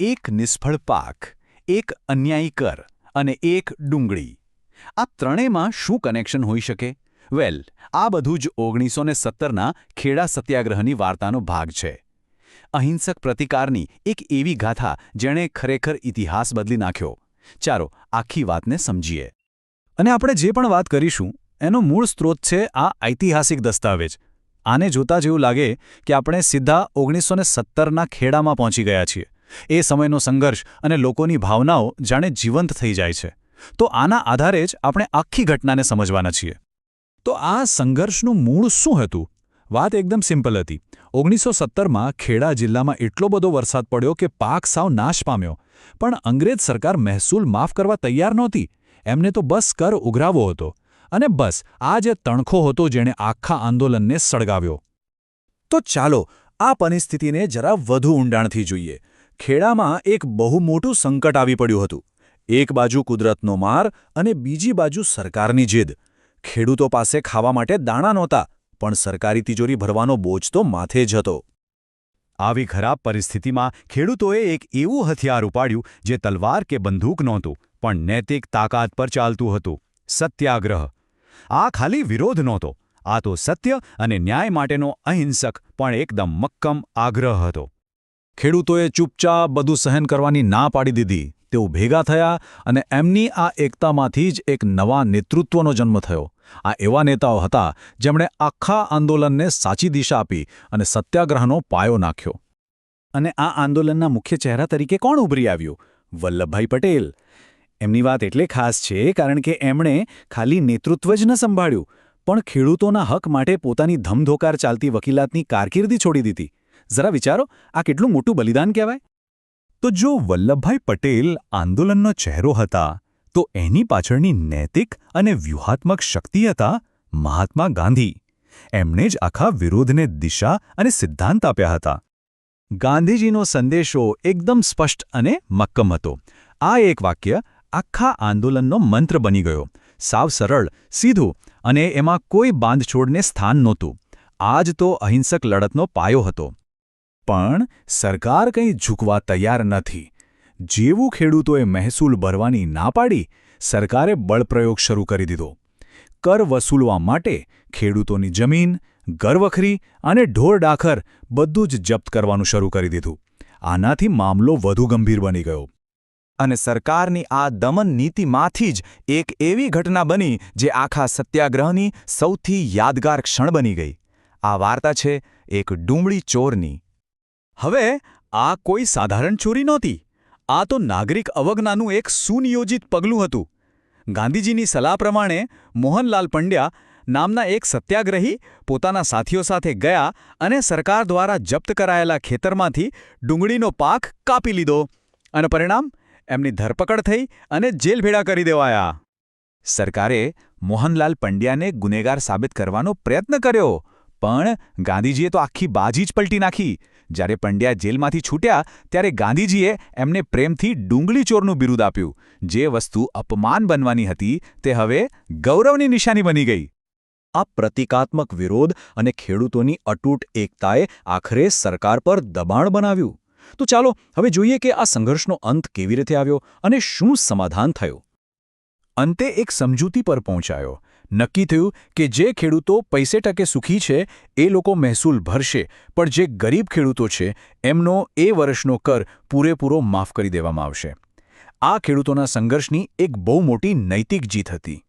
એક નિષ્ફળ પાક, એક અન્યાયી કર અને એક ડુંગળી. આ ત્રણેયમાં શું કનેક્શન હોઈ શકે? વેલ આ બધું જ ઓગણીસો ને સત્તરના ખેડા સત્યાગ્રહની વાર્તાનો ભાગ છે. અહિંસક પ્રતિકારની એક એવી ગાથા જેણે ખરેખર ઇતિહાસ બદલી નાખ્યો. ચાલો આખી વાતને સમજીએ. અને આપણે જે પણ વાત કરીશું, એનો મૂળ સ્ત્રોત છે આ ઐતિહાસિક દસ્તાવેજ. આને જોતા જેવું લાગે કે આપણે સીધા ઓગણીસો ને સત્તરના ખેડામાં પહોંચી ગયા છીએ. એ સમયનો સંઘર્ષ અને લોકોની ભાવનાઓ જાણે જીવંત થઈ જાય છે. તો આના આધારે જ આપણે આખી ઘટનાને સમજવાના છીએ. તો આ સંઘર્ષનું મૂળ શું હતું? વાત એકદમ સિમ્પલ હતી. ઓગણીસો સત્તરમાં ખેડા જિલ્લામાં એટલો બધો વરસાદ પડ્યો કે પાક સાવ નાશ પામ્યો. પણ અંગ્રેજ સરકાર મહેસૂલ માફ કરવા તૈયાર નહોતી. એમને તો બસ કર ઉઘરાવો હતો. અને બસ, આ જે તણખો હતો જેણે આખા આંદોલનને સળગાવ્યો. તો ચાલો, આ પરિસ્થિતિને જરા વધુ ઊંડાણથી જોઈએ. ખેડામાં એક બહુ મોટું સંકટ આવી પડ્યું હતું. એક બાજુ કુદરતનો માર અને બીજી બાજુ સરકારની જીદ. ખેડૂતો પાસે ખાવા માટે દાણા નહોતા, પણ સરકારી તિજોરી ભરવાનો બોજ તો માથે જ હતો. આવી ખરાબ પરિસ્થિતિમાં ખેડૂતોએ એક એવું હથિયાર ઉપાડ્યું જે તલવાર કે બંદૂક નહોતું, પણ નૈતિક તાકાત પર ચાલતું હતું. સત્યાગ્રહ. આ ખાલી વિરોધ નહોતો. આ તો સત્ય અને ન્યાય માટેનો અહિંસક પણ એકદમ મક્કમ આગ્રહ હતો. ખેડૂતોએ ચૂપચાપ બધું સહન કરવાની ના પાડી દીધી. તેઓ ભેગા થયા અને એમની આ એકતામાંથી જ એક નવા નેતૃત્વનો જન્મ થયો. આ એવા નેતાઓ હતા જેમણે આખા આંદોલનને સાચી દિશા આપી અને સત્યાગ્રહનો પાયો નાખ્યો. અને આ આંદોલનના મુખ્ય ચહેરા તરીકે કોણ ઉભરી આવ્યું? વલ્લભભાઈ પટેલ. એમની વાત એટલે ખાસ છે કારણ કે એમણે ખાલી નેતૃત્વ જ ન સંભાળ્યું, પણ ખેડૂતોના હક માટે પોતાની ધમધોકાર ચાલતી વકીલાતની કારકિર્દી છોડી દીધી. જરા વિચારો, આ કેટલું મોટું બલિદાન કહેવાય? તો જો વલ્લભભાઈ પટેલ આંદોલનનો ચહેરો હતા, તો એની પાછળની નૈતિક અને વ્યૂહાત્મક શક્તિ હતા મહાત્મા ગાંધી. એમણે જ આખા વિરોધને દિશા અને સિદ્ધાંત આપ્યા હતા. ગાંધીજીનો સંદેશો એકદમ સ્પષ્ટ અને મક્કમ હતો. આ એક વાક્ય આખા આંદોલનનો મંત્ર બની ગયો. સાવ સરળ, સીધું અને એમાં કોઈ બાંધછોડને સ્થાન નહોતું. આ જ તો અહિંસક લડતનો પાયો હતો. પણ સરકાર કંઈ ઝૂકવા તૈયાર નથી. જેવું ખેડૂતોએ મહેસૂલ ભરવાની ના પાડી, સરકારે બળપ્રયોગ શરૂ કરી દીધો. કર વસૂલવા માટે ખેડૂતોની જમીન ગરવખરી અને ઢોરડાખર બધું જ જપ્ત કરવાનું શરૂ કરી દીધું. આનાથી મામલો વધુ ગંભીર બની ગયો. અને સરકારની આ દમન નીતિમાંથી જ એક એવી ઘટના બની જે આખા સત્યાગ્રહની સૌથી યાદગાર ક્ષણ બની ગઈ. આ વાર્તા છે એક ડુંગળી ચોરની. હવે આ કોઈ સાધારણ ચોરી નહોતી. આ તો નાગરિક અવજ્ઞાનું એક સુનિયોજિત પગલું હતું. ગાંધીજીની સલાહ પ્રમાણે મોહનલાલ પંડ્યા નામના એક સત્યાગ્રહી પોતાના સાથીઓ સાથે ગયા અને સરકાર દ્વારા જપ્ત કરાયેલા ખેતરમાંથી ડુંગળીનો પાક કાપી લીધો અને પરિણામ એમની ધરપકડ થઈ અને જેલભેડા કરી દેવાયા. સરકારે મોહનલાલ પંડ્યાને ગુનેગાર સાબિત કરવાનો પ્રયત્ન કર્યો, પણ ગાંધીજીએ તો આખી બાજી જ પલટી નાખી. જ્યારે પંડ્યા જેલમાંથી છૂટ્યા ત્યારે ગાંધીજીએ એમને પ્રેમથી ડુંગળીચોરનું બિરુદ આપ્યું. જે વસ્તુ અપમાન બનવાની હતી તે હવે ગૌરવની નિશાની બની ગઈ. આ પ્રતિકાત્મક વિરોધ અને ખેડૂતોની અતૂટ એકતાએ આખરે સરકાર પર દબાણ બનાવ્યું. તો ચાલો હવે જોઈએ કે આ સંઘર્ષનો અંત કેવી રીતે આવ્યો અને શું સમાધાન થયું. અંતે એક સમજૂતી પર પહોંચાયો. નક્કી થયું કે જે ખેડૂતો પૈસે ટકે સુખી છે, એ લોકો મહેસૂલ ભરશે, પણ જે ગરીબ ખેડૂતો છે, એમનો એ વર્ષનો કર પૂરેપૂરો માફ કરી દેવામાં આવશે. આ ખેડૂતોના સંઘર્ષની એક બહુ મોટી નૈતિક જીત હતી.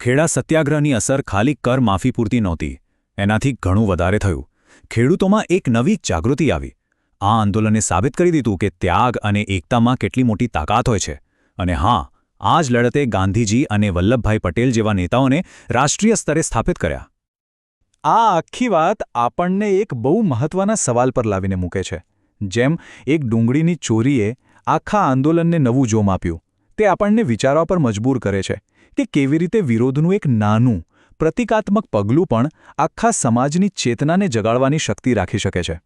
ખેડા સત્યાગ્રહની અસર ખાલી કર માફી પૂરતી નહોતી. એનાથી ઘણું વધારે થયું. ખેડૂતોમાં એક નવી જાગૃતિ આવી. આ આંદોલને સાબિત કરી દીધું કે ત્યાગ અને એકતામાં કેટલી મોટી તાકાત હોય છે. અને હા આ જ લડતે ગાંધીજી અને વલ્લભભાઈ પટેલ જેવા નેતાઓને રાષ્ટ્રીય સ્તરે સ્થાપિત કર્યા. આ આખી વાત આપણને એક બહુ મહત્વના સવાલ પર લાવીને મૂકે છે. જેમ એક ડુંગળીની ચોરીએ આખા આંદોલનને નવું જોમ આપ્યું. તે આપણને વિચારવા પર મજબૂર કરે છે કે કેવી રીતે વિરોધનું એક નાનું, પ્રતિકાત્મક પગલું પણ આખા સમાજની ચેતનાને જગાડવાની શક્તિ રાખી શકે છે.